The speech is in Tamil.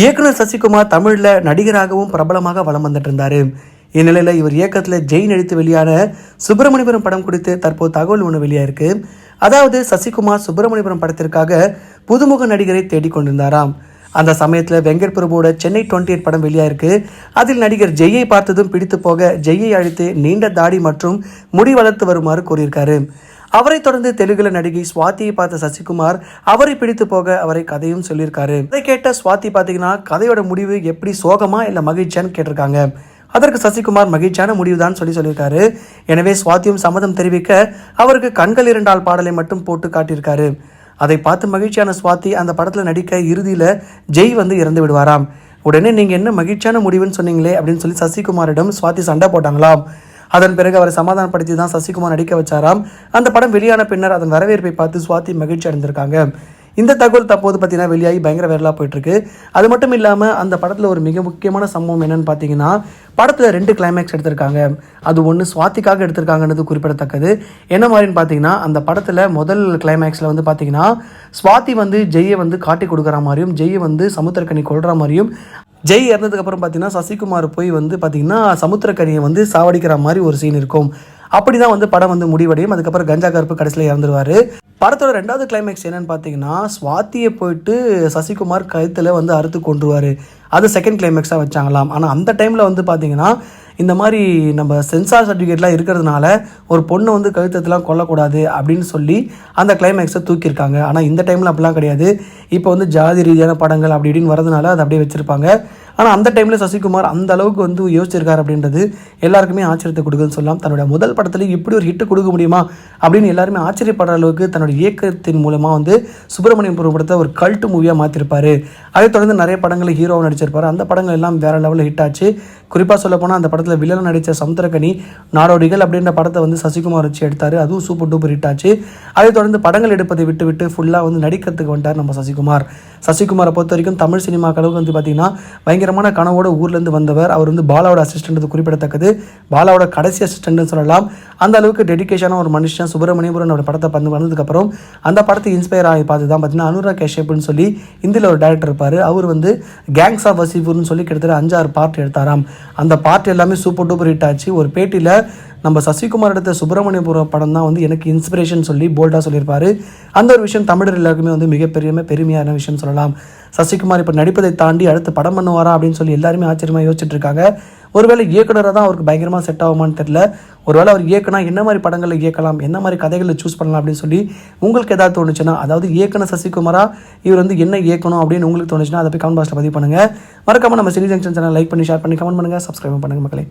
இயக்குனர் சசிகுமார் தமிழில் நடிகராகவும் பிரபலமாக வலம் வந்துட்டு இருந்தார் இந்நிலையில் இவர் இயக்கத்தில் ஜெய் நடித்து வெளியான சுப்பிரமணியபுரம் படம் குறித்து தற்போது தகவல் ஒன்று வெளியாயிருக்கு. அதாவது சசிகுமார் சுப்பிரமணியபுரம் படத்திற்காக புதுமுக நடிகரை தேடிக்கொண்டிருந்தாராம் அந்த சமயத்தில் வெங்கட் பிரபுவோட சென்னை டுவெண்ட்டி எயிட் படம் வெளியாயிருக்கு. அதில் நடிகர் ஜெய்யை பார்த்ததும் பிடித்து போக ஜெய்யை அழைத்து நீண்ட தாடி மற்றும் முடி வளர்த்து வருமாறு கூறியிருக்காரு. அவரை தொடர்ந்து தெலுங்குல நடிகை சுவாத்தியை பார்த்த சசிகுமார் அவரை பிடித்து போக அவரை கதையும் சொல்லியிருக்காரு. அதை கேட்ட சுவாதி பார்த்தீங்கன்னா கதையோட முடிவு எப்படி சோகமா இல்லை மகிழ்ச்சியான்னு கேட்டிருக்காங்க. அதற்கு சசிகுமார் மகிழ்ச்சியான முடிவு தான் சொல்லி சொல்லியிருக்காரு. எனவே சுவாத்தியும் சம்மதம் தெரிவிக்க அவருக்கு கண்கள் இரண்டால் பாடலை மட்டும் போட்டு காட்டியிருக்காரு. அதை பார்த்து மகிழ்ச்சியான சுவாதி அந்த படத்தில் நடிக்க இறுதியில் ஜெய் வந்து இறந்து விடுவாராம். உடனே நீங்கள் என்ன மகிழ்ச்சியான முடிவுன்னு சொன்னீங்களே அப்படின்னு சொல்லி சசிகுமாரிடம் சுவாதி சண்டை போட்டாங்களாம். அதன் பிறகு அவரை சமாதானப்படுத்தி தான் சசிகுமார் நடிக்க வச்சாராம். அந்த படம் வெளியான பின்னர் அதன் வரவேற்பை பார்த்து சுவாதி மகிழ்ச்சி அடைந்திருக்காங்க. இந்த தகவல் தற்போது பார்த்தீங்கன்னா வெளியாகி பயங்கர வைரலாக போயிட்டுருக்கு. அது மட்டும் இல்லாமல் அந்த படத்தில் ஒரு மிக முக்கியமான சம்பவம் என்னென்னு பார்த்தீங்கன்னா படத்தில் ரெண்டு கிளைமேக்ஸ் எடுத்திருக்காங்க. அது ஒன்று சுவாத்திக்காக எடுத்திருக்காங்கன்றது குறிப்பிடத்தக்கது. என்ன மாதிரின்னு பார்த்தீங்கன்னா அந்த படத்தில் முதல் கிளைமேக்ஸில் வந்து பார்த்தீங்கன்னா சுவாதி வந்து ஜெய்யை வந்து காட்டி கொடுக்குற மாதிரியும் ஜெய்யை வந்து சமுத்திரக்கனி கொள்கிற மாதிரியும் ஜெய் இறந்ததுக்கப்புறம் பார்த்தீங்கன்னா சசிகுமார் போய் வந்து பார்த்தீங்கன்னா சமுத்திரக்கனியை வந்து சாவடிக்கிற மாதிரி ஒரு சீன் இருக்கும். அப்படி தான் வந்து படம் வந்து முடிவடையும். அதுக்கப்புறம் கஞ்சா கருப்பு கடைசியில் இறந்துருவார். படத்தோட ரெண்டாவது கிளைமேக்ஸ் என்னன்னு பார்த்தீங்கன்னா சுவாத்தியை போயிட்டு சசிகுமார் கழுத்தில் வந்து அறுத்து கொண்டுருவார் அது செகண்ட் கிளைமேக்ஸாக வச்சாங்களாம். ஆனால் அந்த டைமில் வந்து பார்த்தீங்கன்னா இந்த மாதிரி நம்ம சென்சார் சர்டிஃபிகேட்லாம் இருக்கிறதுனால ஒரு பொண்ணை வந்து கழுத்தத்தெலாம் கொல்லக்கூடாது அப்படின்னு சொல்லி அந்த கிளைமேக்ஸை தூக்கியிருக்காங்க. ஆனால் இந்த டைமில் அப்படிலாம் கிடையாது. இப்போ வந்து ஜாதி ரீதியான படங்கள் அப்படி இப்படின்னு வரதுனால அதை அப்படியே வச்சுருப்பாங்க. ஆனால் அந்த டைமில் சசிகுமார் அந்த அளவுக்கு வந்து யோசிச்சிருக்கார் அப்படின்றது எல்லாருக்குமே ஆச்சரியத்தை கொடுக்குதுன்னு சொல்லலாம். தன்னுடைய முதல் படத்துல இப்படி ஒரு ஹிட் கொடுக்க முடியுமா அப்படின்னு எல்லாருமே ஆச்சரியப்படுற அளவுக்கு தன்னுடைய இயக்கத்தின் மூலமாக வந்து சுப்பிரமணியம் படத்தை ஒரு கல்ட்டு மூவியாக மாற்றிருப்பார் அதை தொடர்ந்து நிறைய படங்களில் ஹீரோவாக நடிச்சிருப்பார். அந்த படங்கள் எல்லாம் வேற லெவலில் ஹிட் ஆச்சு. குறிப்பாக சொல்ல போனால் அந்த படத்தில் வில்லன் நடித்த சமுத்திரக்கனி நாடோடிகள் அப்படின்ற படத்தை வந்து சசிகுமார் வச்சு எடுத்தார். அதுவும் சூப்பர் டூப்பர் ஹிட் ஆச்சு. அதை தொடர்ந்து படங்கள் எடுப்பதை விட்டு விட்டு ஃபுல்லாக வந்து நடிக்கிறதுக்கு வந்துட்டார் நம்ம சசிகுமார். சசிகுமாரை பொறுத்த வரைக்கும் தமிழ் சினிமா அளவுக்கு வந்து பார்த்தீங்கன்னா பயங்கரமான கனவோட ஊர்லேருந்து வந்தவர். அவர் வந்து பாலாவோட அசிஸ்டன்ட் குறிப்பிடத்தக்கது. பாலாவோட கடைசி அசிஸ்டன்ட்னு சொல்லலாம். அந்த அளவுக்கு டெடிகேஷனான ஒரு மனுஷன் சுப்பிரமணியபுரன் ஒரு படத்தை பந்து வந்ததுக்கப்புறம் அந்த படத்தை இன்ஸ்பயர் ஆகி பார்த்து தான் பார்த்தீங்கன்னா அனுராக் கஷ்யப்னு சொல்லி இந்தியில் ஒரு டேரக்டர் இருப்பார். அவர் வந்து கேங்ஸ் ஆஃப் வசிபூர்னு சொல்லி கிட்டத்தட்ட அஞ்சாறு பார்ட் எடுத்தாராம். அந்த பார்ட் எல்லாமே சூப்பர் டூப்பர் ஹிட் ஆச்சு. ஒரு பேட்டியில் நம்ம சசிகுமார் எடுத்த சுப்பிரமணியபுர படம் தான் வந்து எனக்கு இன்ஸ்பிரேஷன் சொல்லி போல்டாக சொல்லியிருப்பார். அந்த ஒரு விஷயம் தமிழர் எல்லாருக்குமே வந்து மிகப்பெரிய பெருமையான விஷயம் சொல்லலாம். சசிகுமார் இப்போ நடிப்பதை தாண்டி அடுத்து படம் பண்ணுவாரா அப்படின்னு சொல்லி எல்லாருமே ஆச்சரியமாக யோசிச்சுட்டு இருக்காங்க. ஒருவேளை இயக்குனராக தான் அவருக்கு பயங்கரமாக செட் ஆகுமான்னு தெரில ஒருவேளை அவர் இயக்குனா என்ன மாதிரி படங்களில் இயக்கலாம் என்ன மாதிரி கதைகளை சூஸ் பண்ணலாம் அப்படின்னு சொல்லி உங்களுக்கு ஏதாவது தோணுச்சுன்னா அதாவது இயக்குன சசிகுமாரா இவர் வந்து என்ன இயக்கணும் அப்படின்னு உங்களுக்கு தோணுச்சுன்னா அதை போய் கமெண்ட் பாக்ஸில் பதிவு பண்ணுங்கள் மறக்காமல் நம்ம சினி ஜங்ஷன் சேனல் லைக் பண்ணி ஷேர் பண்ணி கமெண்ட் பண்ணுங்கள் சப்ஸ்கிரைப் பண்ணுங்கள் மக்களே.